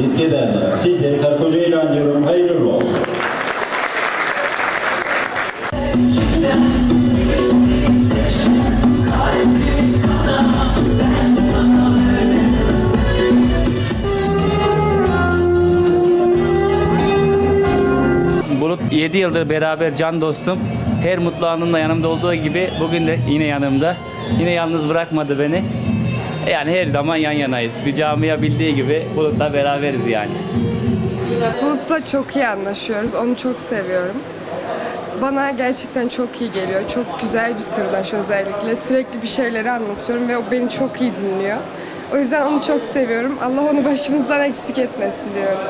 Yetkiden sizleri karı koca ilan ediyorum. Hayırlı olsun. 7 yıldır beraber can dostum. Her mutlu anımda yanımda olduğu gibi bugün de yine yanımda. Yine yalnız bırakmadı beni. Yani her zaman yan yanayız. Bir camia bildiği gibi Bulut'la beraberiz yani. Bulut'la çok iyi anlaşıyoruz. Onu çok seviyorum. Bana gerçekten çok iyi geliyor. Çok güzel bir sırdaş özellikle. Sürekli bir şeyleri anlatıyorum ve o beni çok iyi dinliyor. O yüzden onu çok seviyorum. Allah onu başımızdan eksik etmesin diyorum.